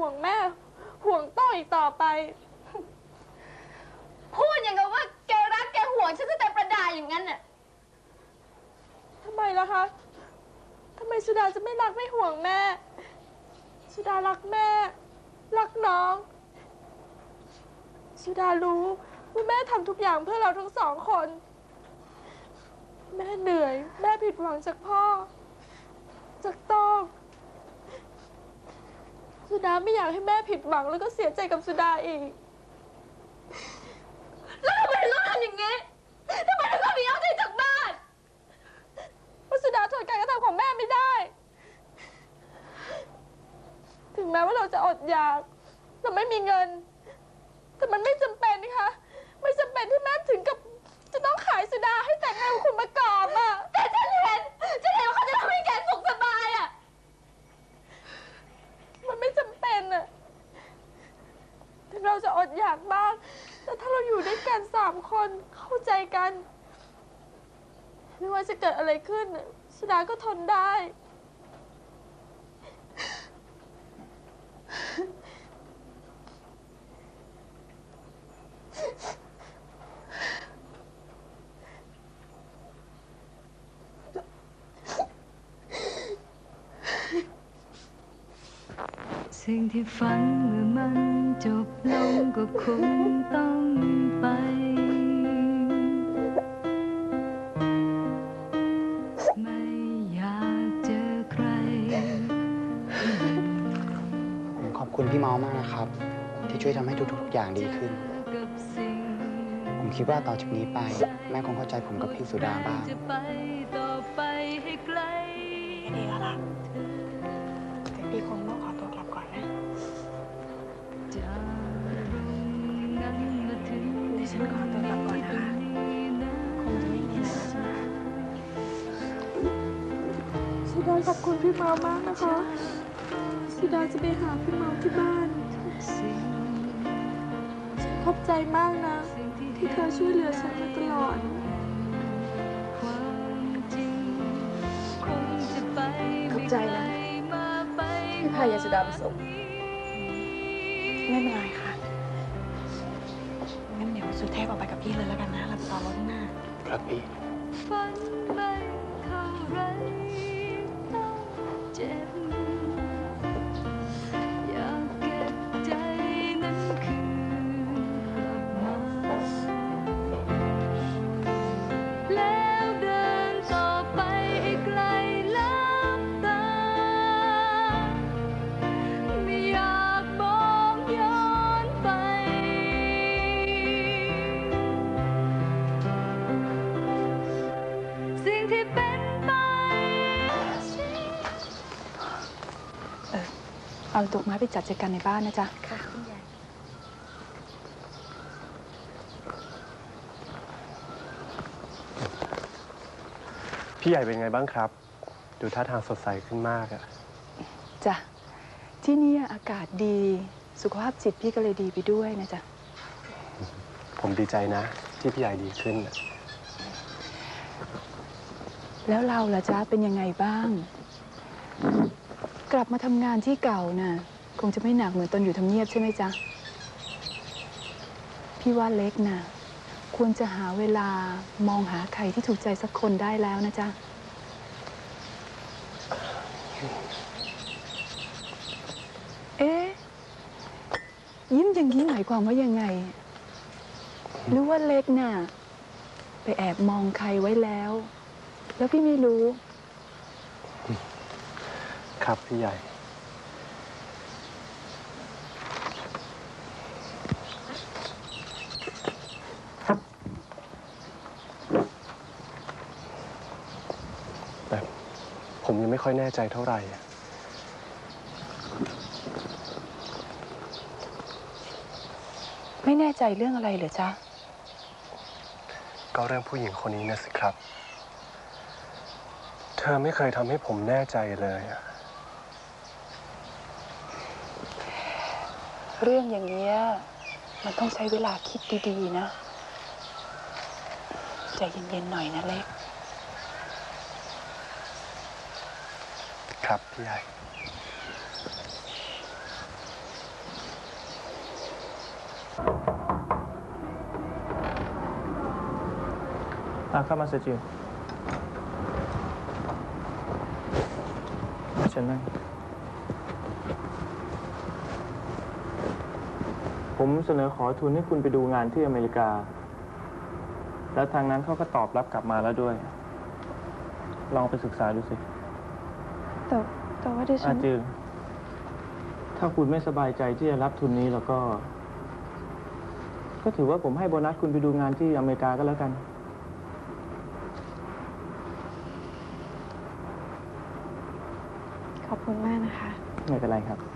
ห่วงแม่ ห่วงโต้อีกต่อไป พูดอย่างกับว่าแกรักแกห่วงฉันจะแต่ประดาอย่างนั้นน่ะทำไมล่ะคะทำไมสุดาจะไม่รักไม่ห่วงแม่ สุดารักแม่ รักน้อง สุดารู้ว่าแม่ทำทุกอย่างเพื่อเราทั้งสองคน แม่เหนื่อย แม่ผิดหวังจากพ่อ จากต้อง สุดาไม่อยากให้แม่ผิดหวังแล้วก็เสียใจกับสุดาอีก แล้วทำไมถึงต้องทำอย่างนี้ทำไมถึงต้องหนีออกจากบ้านเพราะสุดาทนการกระทำของแม่ไม่ได้ ถึงแม้ว่าเราจะอดอยากเราไม่มีเงิน แต่มันไม่จำเป็นนะคะ ไม่จำเป็นที่แม่ถึงกับ จะต้องขายสุดาให้แต่งงานกับคุณประกอบอะแต่ฉันเห็นฉันเห็นว่าเขาจะทำให้แกสุขสบายอะ มันไม่จำเป็นอะถึง เราจะอดอยากบ้าง แต่ถ้าเราอยู่ด้วยกันสามคนเข้าใจกัน ไม่ว่าจะเกิดอะไรขึ้นน่ะสุดาก็ทนได้ สิ่งที่ฝันเมื่อมันจบลงก็คงต้องไป ไม่อยากเจอใคร ผมขอบคุณพี่เมามากนะครับ ที่ช่วยทำให้ทุกๆอย่างดีขึ้น กับสิ่งผมคิดว่าต่อจากนี้ไป แม่คงเข้าใจผมกับพี่สุดาบ้าง จะไปต่อไปให้ไกลดีแล้วล่ะแต่ ดาขอบคุณพี่เมามากนะคะสุดาจะไปหาพี่เมาที่บ้านสิ่งขอบใจมากนะ ที่เธอช่วยเหลือฉันมาตลอดความจริงคงจะไปขอบใจนะมาไปที่พายาสุดามาส่งไม่เป็นไรค่ะ งั้นเดี๋ยวสุเทพออกไปกับพี่เลยแล้วกันนะเราไปต่อรถข้างหน้า ครับพี่ เเอาดอกไม้ไปจัดแจกันในบ้านนะจ๊ะ ค่ะคุณยายพี่ใหญ่เป็นไงบ้างครับ ดูท่าทางสดใสขึ้นมากอะจ้ะ ที่เนี่ยอากาศดี สุขภาพจิตพี่ก็เลยดีไปด้วยนะจ๊ะ ผมดีใจนะ ที่พี่ใหญ่ดีขึ้นอะแล้วเราล่ะจ๊ะ เป็นยังไงบ้าง กลับมาทำงานที่เก่าน่ะ คงจะไม่หนักเหมือนตอนอยู่ทำเนียบใช่ไหมจ๊ะ พี่ว่าเล็กน่ะ ควรจะหาเวลามองหาใครที่ถูกใจสักคนได้แล้วนะจ๊ะ เอ๊ะ ยิ้มอย่างนี้หมายความว่ายังไง หรือว่าเล็กน่ะ ไปแอบมองใครไว้แล้ว แล้วพี่ไม่รู้ ครับพี่ใหญ่ แต่ผมยังไม่ค่อยแน่ใจเท่าไหร่อะไม่แน่ใจเรื่องอะไรเหรอจ๊ะ ก็เรื่องผู้หญิงคนนี้นะสิครับ เธอไม่เคยทำให้ผมแน่ใจเลยอะ เรื่องอย่างเงี้ยมันต้องใช้เวลาคิดดีๆนะใจเย็นๆหน่อยนะเล็ก ครับพี่ใหญ่อะเข้ามาเสจิเชิญนั่ง ผมเสนอขอทุนให้คุณไปดูงานที่อเมริกา แล้วทางนั้นเขาก็ตอบรับกลับมาแล้วด้วย ลองไปศึกษาดูสิ แต่แต่ว่าดิฉัอาน จือถ้าคุณไม่สบายใจที่จะรับทุนนี้แล้วก็ ก็ถือว่าผมให้โบนัสคุณไปดูงานที่อเมริกาก็แล้วกัน ขอบคุณมากนะคะ ไม่เป็นไรครับ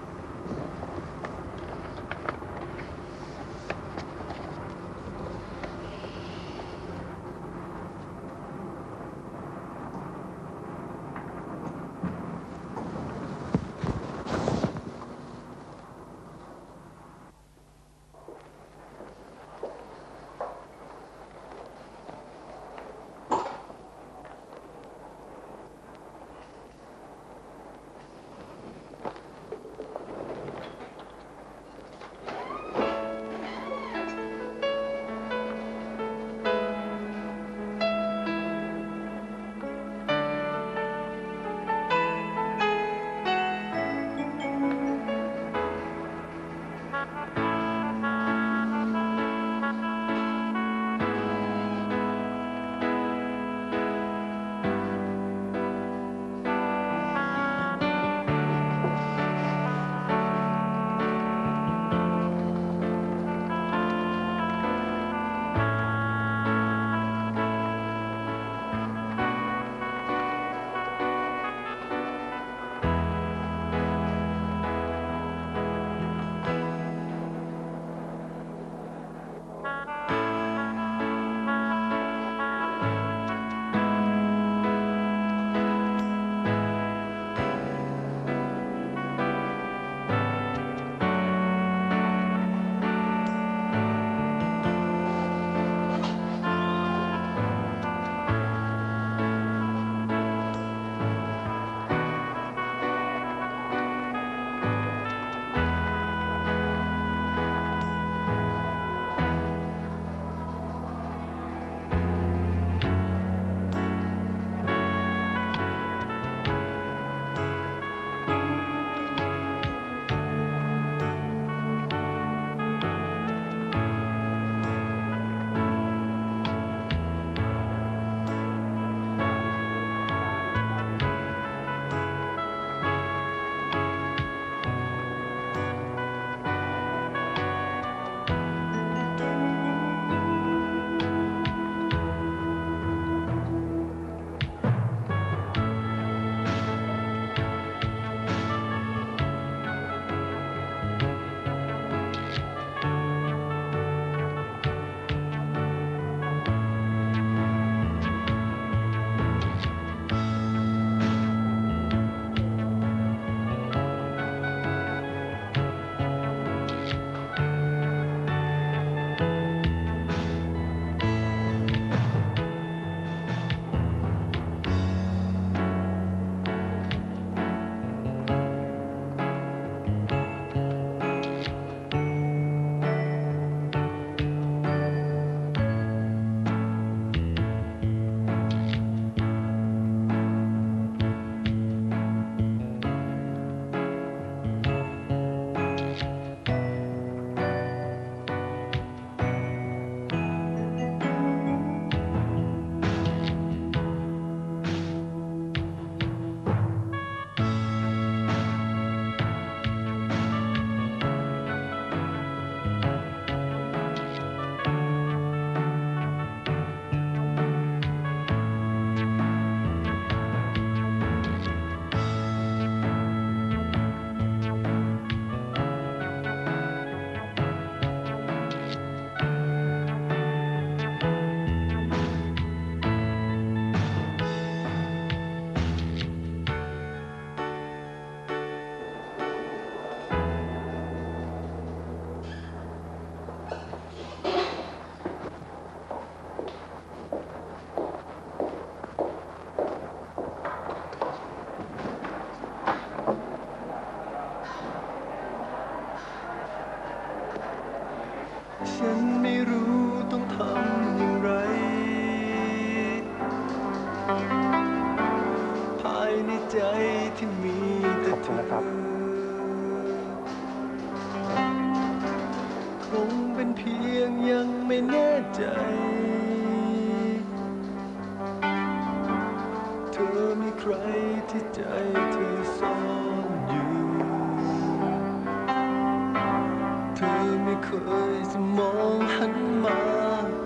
เธอไม่เคยจะมองหันมา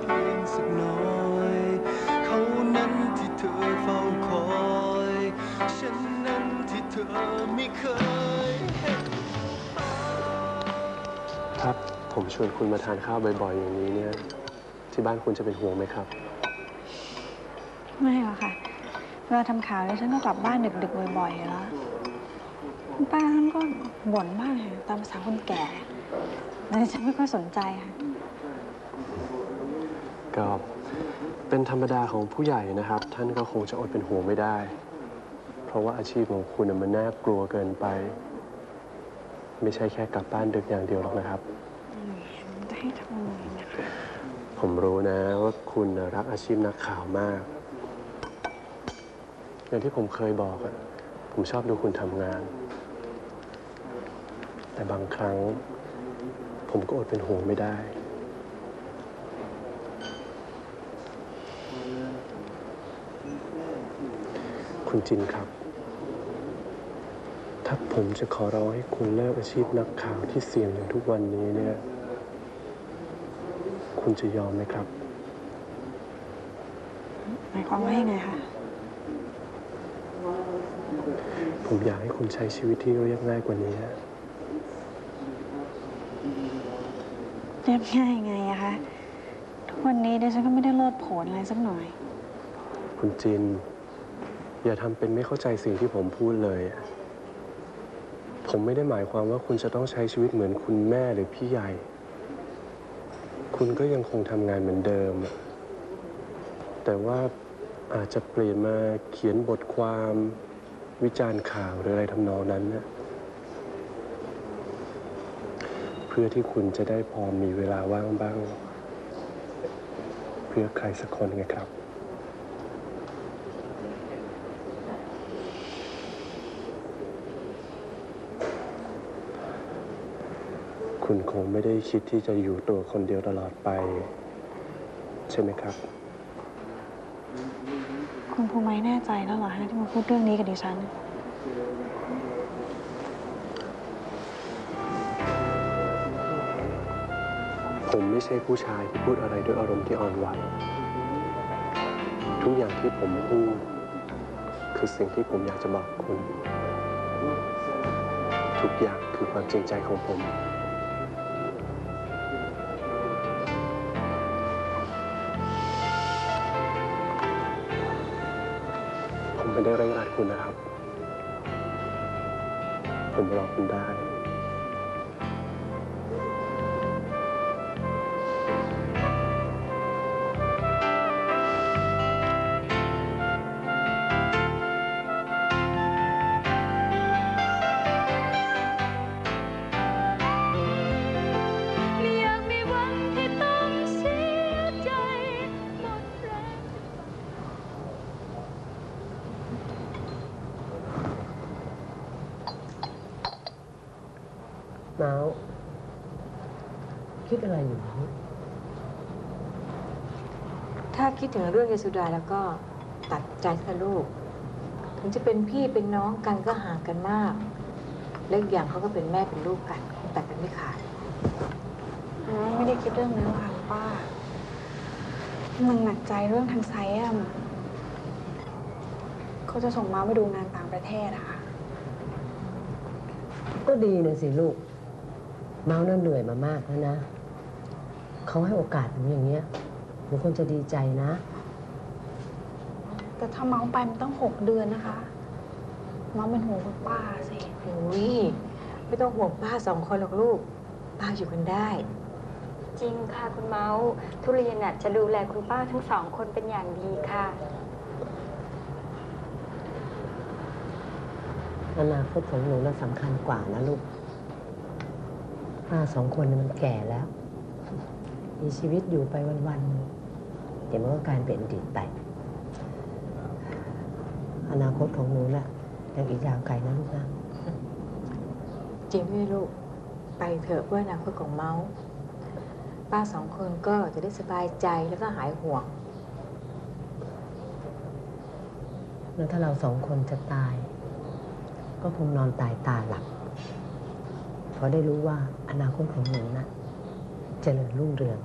เพียงสักหน่อย เขานั้นที่เธอเฝ้าคอย ฉันนั้นที่เธอไม่เคยเห็นถ้าผมชวนคุณมาทานข้าวบ่อยๆ อย่างนี้เนี่ย ที่บ้านคุณจะเป็นห่วงไหมครับ ไม่หรอกค่ะเวลาทำข่าวเนี่ยฉันก็กลับบ้านดึกๆบ่อยๆอยู่แล้วคุณป้าท่านก็บ่นบ้างค่ะตามภาษาคนแก่ แต่ฉันไม่ค่อยสนใจค่ะก็เป็นธรรมดาของผู้ใหญ่นะครับ ท่านก็คงจะอดเป็นห่วงไม่ได้ เพราะว่าอาชีพของคุณน่ะมันน่ากลัวเกินไป ไม่ใช่แค่กลับบ้านดึกอย่างเดียวหรอกนะครับ จะให้ทำยังไงนะคะ ผมรู้นะว่าคุณน่ะรักอาชีพนักข่าวมาก อย่างที่ผมเคยบอกอะผมชอบดูคุณทำงาน แต่บางครั้ง ผมก็อดเป็นห่วงไม่ได้ คุณจินครับ ถ้าผมจะขอร้องให้คุณเลิกอาชีพนักข่าวที่เสี่ยงอย่างทุกวันนี้เนี่ย คุณจะยอมไหมครับ หมายความว่ายังไงคะ ผมอยากให้คุณใช้ชีวิตที่เรียบง่ายกว่านี้ เรียบง่ายไงอะคะ ทุกวันนี้ดิฉันก็ไม่ได้โลดโผนอะไรสักหน่อย คุณจิน อย่าทำเป็นไม่เข้าใจสิ่งที่ผมพูดเลย ผมไม่ได้หมายความว่าคุณจะต้องใช้ชีวิตเหมือนคุณแม่หรือพี่ใหญ่ คุณก็ยังคงทำงานเหมือนเดิม แต่ว่าอาจจะเปลี่ยนมาเขียนบทความวิจารณ์ข่าวหรืออะไรทำนองนั้นนะ เพื่อที่คุณจะได้พอมีเวลาว่างบ้าง เพื่อใครสักคนไงครับ คุณคงไม่ได้คิดที่จะอยู่ตัวคนเดียวตลอดไป ใช่ไหมครับ คุณภูมิแน่ใจแล้วเหรอฮะที่มาพูดเรื่องนี้กับดิฉัน ไม่ใช่ผู้ชายที่พูดอะไรด้วยอารมณ์ที่อ่อนไหว ทุกอย่างที่ผมพูดคือสิ่งที่ผมอยากจะบอกคุณ ทุกอย่างคือความจริงใจของผมผมไม่ได้เร่งรัดคุณนะครับ ผมรอคุณได้ คิดอะไรอยู่ถ้าคิดถึงเรื่องยายสุดาแล้วก็ตัดใจซะลูก ถึงจะเป็นพี่เป็นน้องกันก็ห่างกันมาก และอีกอย่างเขาก็เป็นแม่เป็นลูกกันคงตัดกันไม่ขาดอ๋อไม่ได้คิดเรื่องนั้นหรอกค่ะป้า มันหนักใจเรื่องทางไซแอมเขาจะส่งมาไปดูงานต่างประเทศอะค่ะ ก็ดีนะสิลูก เมาส์น่าเหนื่อยมามากแล้วนะ เขาให้โอกาสหนูอย่างเงี้ยหนูควรจะดีใจนะ แต่ถ้าเมาส์ไปมันต้องหกเดือนนะคะเมาส์เป็นห่วงคุณป้าสิโอ้ยไม่ต้องห่วงป้าสองคนหรอกลูก ป้าอยู่กันได้ จริงค่ะคุณเมาส์ทุเรียนน่ะจะดูแลคุณป้าทั้งสองคนเป็นอย่างดีค่ะ อนาคตของหนูน่ะสำคัญกว่านะลูกป้าสองคนน่ะมันแก่แล้ว มีชีวิตอยู่ไปวันๆเดี๋ยวมันก็กลายเป็นอดีตไปอนาคตของหนูน่ะยังอีกยาวไกลนะลูกนะจริงด้วยลูกไปเถอะเพื่ออนาคตของเมาส์ป้าสองคนก็จะได้สบายใจแล้วก็หายห่วงแล้วถ้าเราสองคนจะตาย ก็คงนอนตายตาหลับเพราะได้รู้ว่าอนาคตของหนูนะเจริญรุ่งเรือง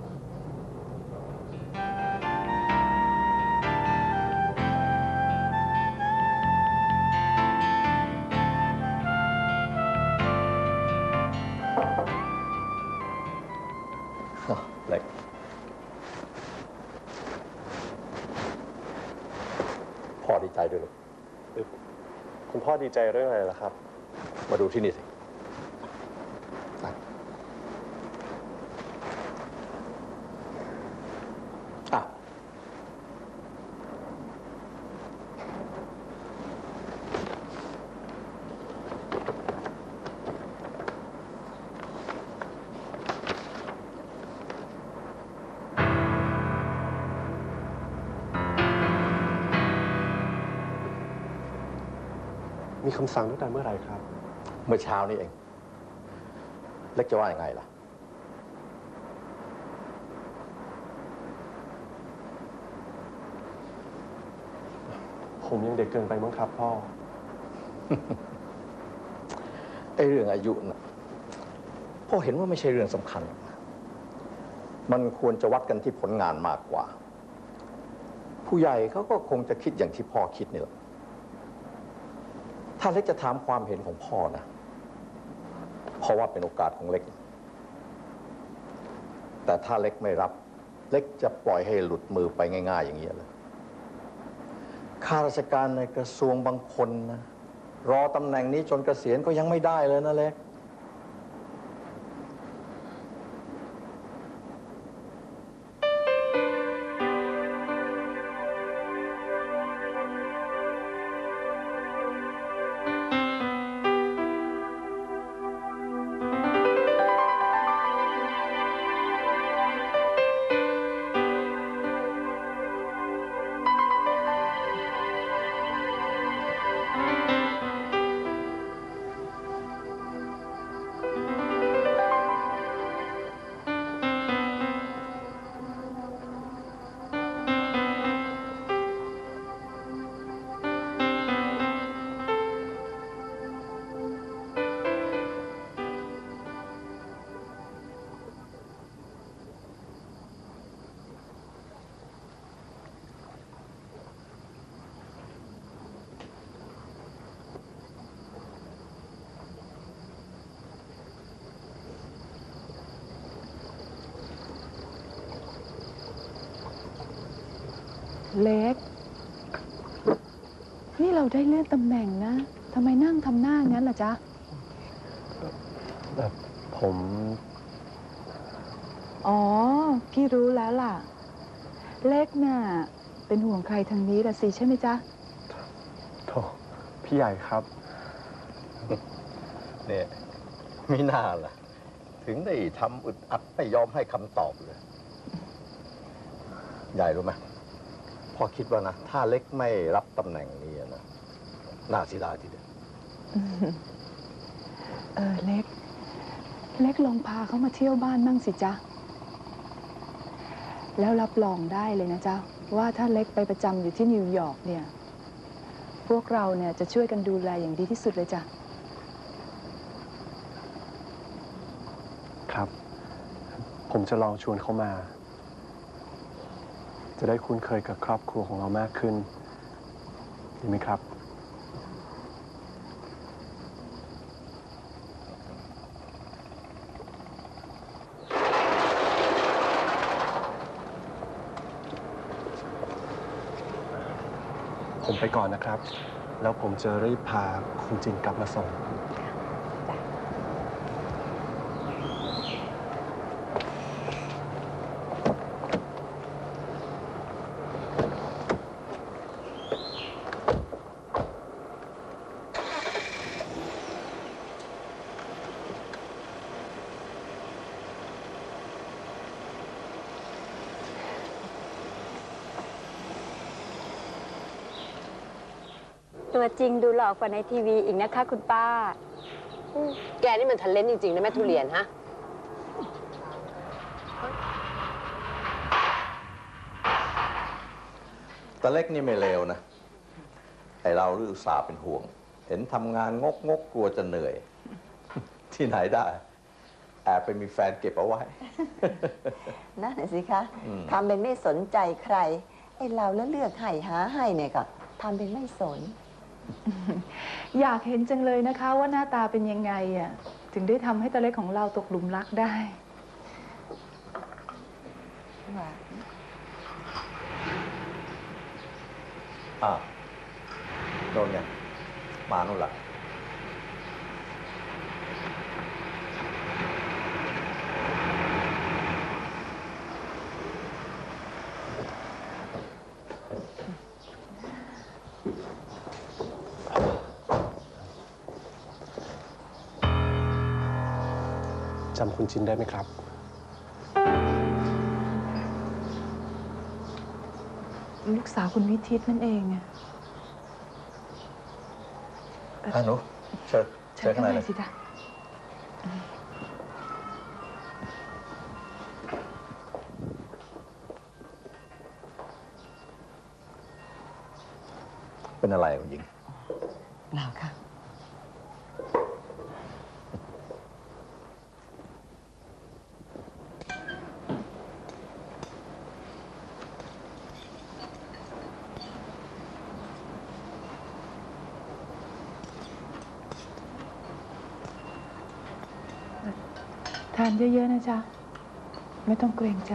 คำสั่งตั้งแต่เมื่อไหร่ครับ เมื่อเช้านี้เอง เล็กจะว่ายังไงล่ะ ผมยังเด็กเกินไปมั้งครับพ่อ ไอ้เรื่องอายุนะพ่อเห็นว่าไม่ใช่เรื่องสำคัญ มันควรจะวัดกันที่ผลงานมากกว่า ผู้ใหญ่เขาก็คงจะคิดอย่างที่พ่อคิดนี่แหละ ถ้าเล็กจะถามความเห็นของพ่อนะ เพราะว่าเป็นโอกาสของเล็ก แต่ถ้าเล็กไม่รับ เล็กจะปล่อยให้หลุดมือไปง่าย ๆ อย่างนี้ยเลยข้าราชการในกระทรวงบางคนนะรอตำแหน่งนี้จนเกษียณก็ยังไม่ได้เลยนะเล็ก เล็ก นี่เราได้เลื่อนตำแหน่งนะทำไมนั่งทำหน้างั้นล่ะจ๊ะ แบบผม อ๋อ พี่รู้แล้วล่ะ เล็กน่ะ เป็นห่วงใครทางนี้ละสิใช่ไหมจ๊ะโถพี่ใหญ่ครับ เนี่ยไม่น่าล่ะ ถึงได้ทำอึดอัดไม่ยอมให้คำตอบเลย ใหญ่รู้ไหม พ่อคิดว่านะ ถ้าเล็กไม่รับตำแหน่งนี้นะ น่าเสียดายทีเดียว เออเล็ก เล็กลองพาเขามาเที่ยวบ้านมั่งสิจ๊ะ แล้วรับรองได้เลยนะจ๊ะ ว่าถ้าเล็กไปประจำอยู่ที่นิวยอร์กเนี่ย พวกเราเนี่ยจะช่วยกันดูแลอย่างดีที่สุดเลยจ้ะ ครับ ผมจะลองชวนเขามา จะได้คุ้นเคยกับครอบครัวของเรามากขึ้น ดีไหมครับ ผมไปก่อนนะครับ แล้วผมจะรีบพาคุณจินกลับมาส่ง จริงดูหล่อกว่าในทีวีอีกนะคะ คุณป้า แกนี่มันทันเลนจริงๆนะแม่ทุเรียนฮะ ตาเล็กนี่ไม่เลวนะ ไอเราลือสาห์เป็นห่วง เห็นทำงานงกงกกลัวจะเหนื่อย ที่ไหนได้ แอบไปมีแฟนเก็บเอาไว้ นั่นน่ะสิคะอืม ทำเป็นไม่สนใจใครไอ้เราแล้วเลือกให้หาให้เนี่ยก็ทำเป็นไม่สน อยากเห็นจังเลยนะคะ ว่าหน้าตาเป็นยังไงอะถึงได้ทำให้ตาเล็กของเราตกหลุมรักได้อ่าโดนไงมานู่นละ จำคุณจินได้ไหมครับ ลูกสาวคุณวิทิตนั่นเองอะอะหนูเชิญเชิญข้างในเลย สิจ๊ะานเยอะ ๆ นะจ๊ะ ไม่ต้องเกรงใจ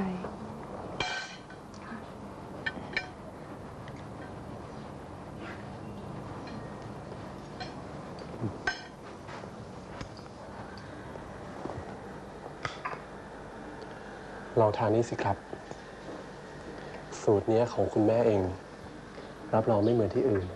ลองทานนี่สิครับ สูตรเนี้ยของคุณแม่เอง รับรองไม่เหมือนที่อื่น